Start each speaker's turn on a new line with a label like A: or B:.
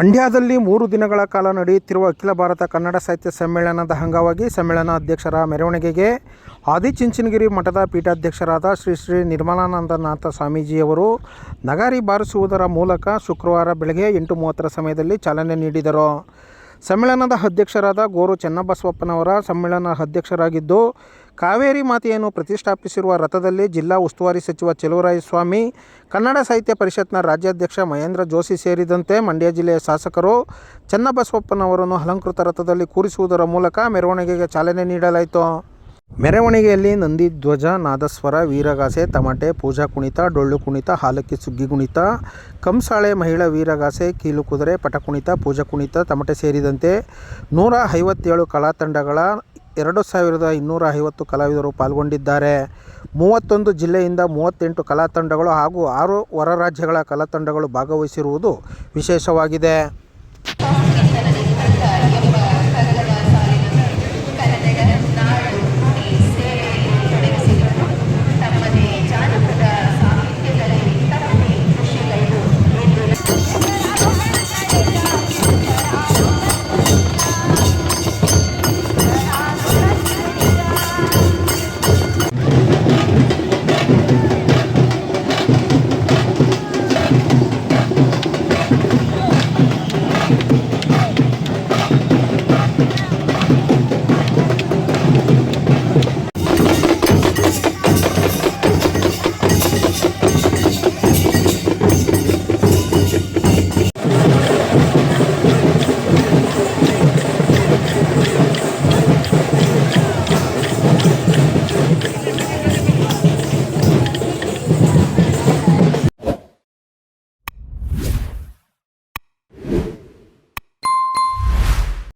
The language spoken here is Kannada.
A: ಮಂಡ್ಯದಲ್ಲಿ ಮೂರು ದಿನಗಳ ಕಾಲ ನಡೆಯುತ್ತಿರುವ ಅಖಿಲ ಭಾರತ ಕನ್ನಡ ಸಾಹಿತ್ಯ ಸಮ್ಮೇಳನದ ಅಂಗವಾಗಿ ಸಮ್ಮೇಳನ ಅಧ್ಯಕ್ಷರ ಮೆರವಣಿಗೆಗೆ ಆದಿಚುಂಚನಗಿರಿ ಮಠದ ಪೀಠಾಧ್ಯಕ್ಷರಾದ ಶ್ರೀ ಶ್ರೀ ನಿರ್ಮಲಾನಂದನಾಥ ಸ್ವಾಮೀಜಿಯವರು ನಗಾರಿ ಬಾರಿಸುವುದರ ಮೂಲಕ ಶುಕ್ರವಾರ ಬೆಳಗ್ಗೆ ಎಂಟು ಮೂವತ್ತರ ಸಮಯದಲ್ಲಿ ಚಾಲನೆ ನೀಡಿದರು. ಸಮ್ಮೇಳನದ ಅಧ್ಯಕ್ಷರಾದ ಗೋರು ಚೆನ್ನಬಸವಪ್ಪನವರ ಸಮ್ಮೇಳನ ಅಧ್ಯಕ್ಷರಾಗಿದ್ದು ಕಾವೇರಿ ಮಾತೆಯನ್ನು ಪ್ರತಿಷ್ಠಾಪಿಸಿರುವ ರಥದಲ್ಲಿ ಜಿಲ್ಲಾ ಉಸ್ತುವಾರಿ ಸಚಿವ ಸ್ವಾಮಿ ಕನ್ನಡ ಸಾಹಿತ್ಯ ಪರಿಷತ್ನ ರಾಜ್ಯಾಧ್ಯಕ್ಷ ಮಹೇಂದ್ರ ಜೋಶಿ ಸೇರಿದಂತೆ ಮಂಡ್ಯ ಜಿಲ್ಲೆಯ ಶಾಸಕರು ಚನ್ನಬಸವಪ್ಪನವರನ್ನು ಅಲಂಕೃತ ರಥದಲ್ಲಿ ಕೂರಿಸುವುದರ ಮೂಲಕ ಮೆರವಣಿಗೆಗೆ ಚಾಲನೆ ನೀಡಲಾಯಿತು. ಮೆರವಣಿಗೆಯಲ್ಲಿ ನಂದಿ ಧ್ವಜ, ನಾದಸ್ವರ, ವೀರಗಾಸೆ, ತಮಟೆ, ಪೂಜಾ ಕುಣಿತ, ಡೊಳ್ಳು ಕುಣಿತ, ಹಾಲಕ್ಕಿ ಸುಗ್ಗಿ ಕುಣಿತ, ಕಂಸಾಳೆ ಮಹಿಳಾ ವೀರಗಾಸೆ, ಕೀಲು ಕುದುರೆ ಪಟ ಕುಣಿತ ಪೂಜಾ ಕುಣಿತ, ತಮಟೆ ಸೇರಿದಂತೆ ನೂರ ಐವತ್ತೇಳು ಕಲಾ ತಂಡಗಳ ಎರಡು ಸಾವಿರದ ಇನ್ನೂರ ಐವತ್ತು ಕಲಾವಿದರು ಪಾಲ್ಗೊಂಡಿದ್ದಾರೆ. ಮೂವತ್ತೊಂದು ಜಿಲ್ಲೆಯಿಂದ ಮೂವತ್ತೆಂಟು ಕಲಾತಂಡಗಳು ಹಾಗೂ ಆರು ಹೊರ ರಾಜ್ಯಗಳ ಕಲಾತಂಡಗಳು ಭಾಗವಹಿಸಿರುವುದು ವಿಶೇಷವಾಗಿದೆ.